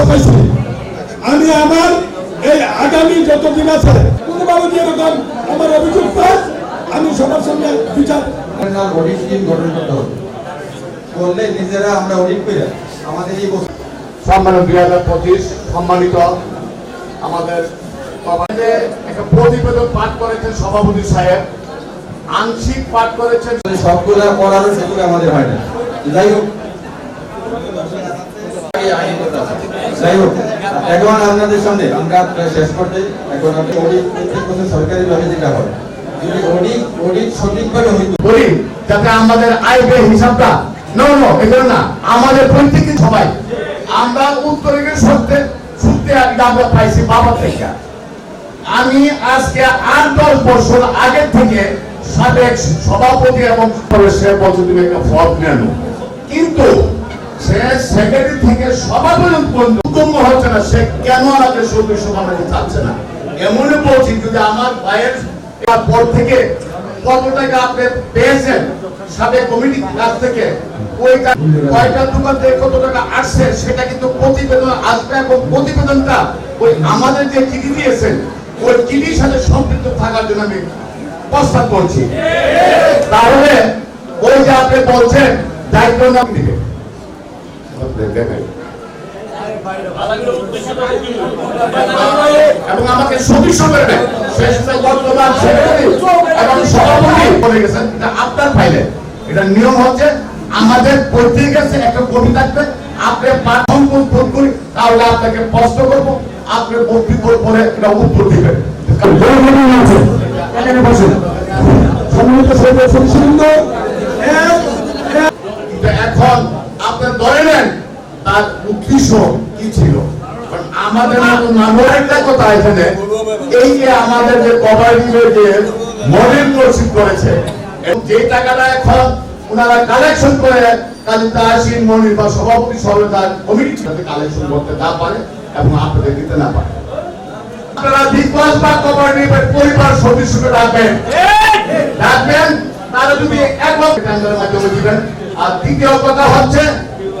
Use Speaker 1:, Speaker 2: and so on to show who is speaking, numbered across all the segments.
Speaker 1: পয়সা আমি আমার এই আগামী যত দিন আছে কোনোভাবে যদি এরকম আমার অভিযোগ পাই আমি সবার সঙ্গে বিচার
Speaker 2: অডিট টিম গঠন করতে হবে করলে নিজেরা আমরা অডিট করে আমাদের এই বস্তু
Speaker 3: সম্মানিত দুই হাজার পঁচিশ সম্মানিত আমাদের একটা প্রতিবেদন পাঠ করেছেন সভাপতি সাহেব আংশিক পাঠ করেছেন
Speaker 2: সবগুলো করারও সেগুলো আমাদের হয় না। যাই হোক এখন আপনাদের সামনে আমরা শেষ করতে এখন আপনি অডিট প্রত্যেক বছর যেটা হয়, যদি অডিট অডিট সঠিকভাবে
Speaker 3: বলি, যাতে আমাদের আয় ব্যয় হিসাবটা নো নো না। আমাদের প্রত্যেকে সবাই আমরা সত্যি সত্যি আমরা পাইছি বাবা থেকে। আমি আজকে আট, দশ বছর আগে থেকে সাবেক সভাপতি এবং সে নেন। কিন্তু সে থেকে হচ্ছে না, সে কেন আমাকে চাচ্ছে না? এমনই বলছি, যদি আমার ভাইয়ের পর থেকে আপনি পেয়েছেন কমিটির কাছ থেকে, ওইটা কয়টা দোকান থেকে কত টাকা আসছে, সেটা কিন্তু প্রতিবেদন আসবে এবং প্রতিবেদনটা ওই আমাদের যে চিঠি দিয়েছেন, ওই চিঠির সাথে সম্পৃক্ত থাকার জন্য আমি প্রস্তাব করছি। তাহলে ওই যে আপনি বলছেন, দায়িত্ব নাম দিবে এবং আমাকে সদস্য করে দেন শেষ বর্তমান সেক্রেটারি এবং সভাপতি বলে গেছেন আপনার ফাইলে এটা নিয়ম হচ্ছে আমাদের প্রত্যেকের একটা কপি থাকবে আপনি পাঠন ফোন করি তাহলে আপনাকে প্রশ্ন করব আপনি এটা উত্তর দিবেন।
Speaker 1: এখানে
Speaker 3: ধরে নেন তার উদ্দেশ্য কি ছিল? আমাদের মতো একটা কথা এখানে এই যে আমাদের যে কোঅপারেটিভের যে মডেল কোর্সিং করেছে এবং যে টাকাটা এখন ওনারা কালেকশন করে কাজী তাহসিন মনির বা সভাপতি তার কমিটি যাতে কালেকশন করতে না পারে এবং আপনাদের দিতে না পারে। আপনারা বিকজ বা কোঅপারেটিভের পরিবার সদস্যকে রাখবেন রাখবেন তারা যদি টেন্ডারের মাধ্যমে দিবেন। আর দ্বিতীয় কথা হচ্ছে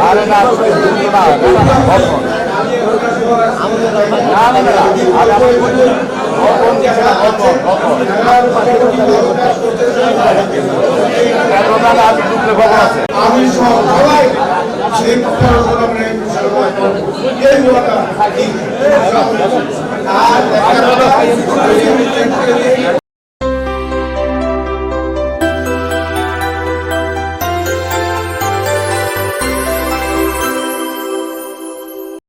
Speaker 3: আরে না না না না
Speaker 2: আমি সবাই সেই আর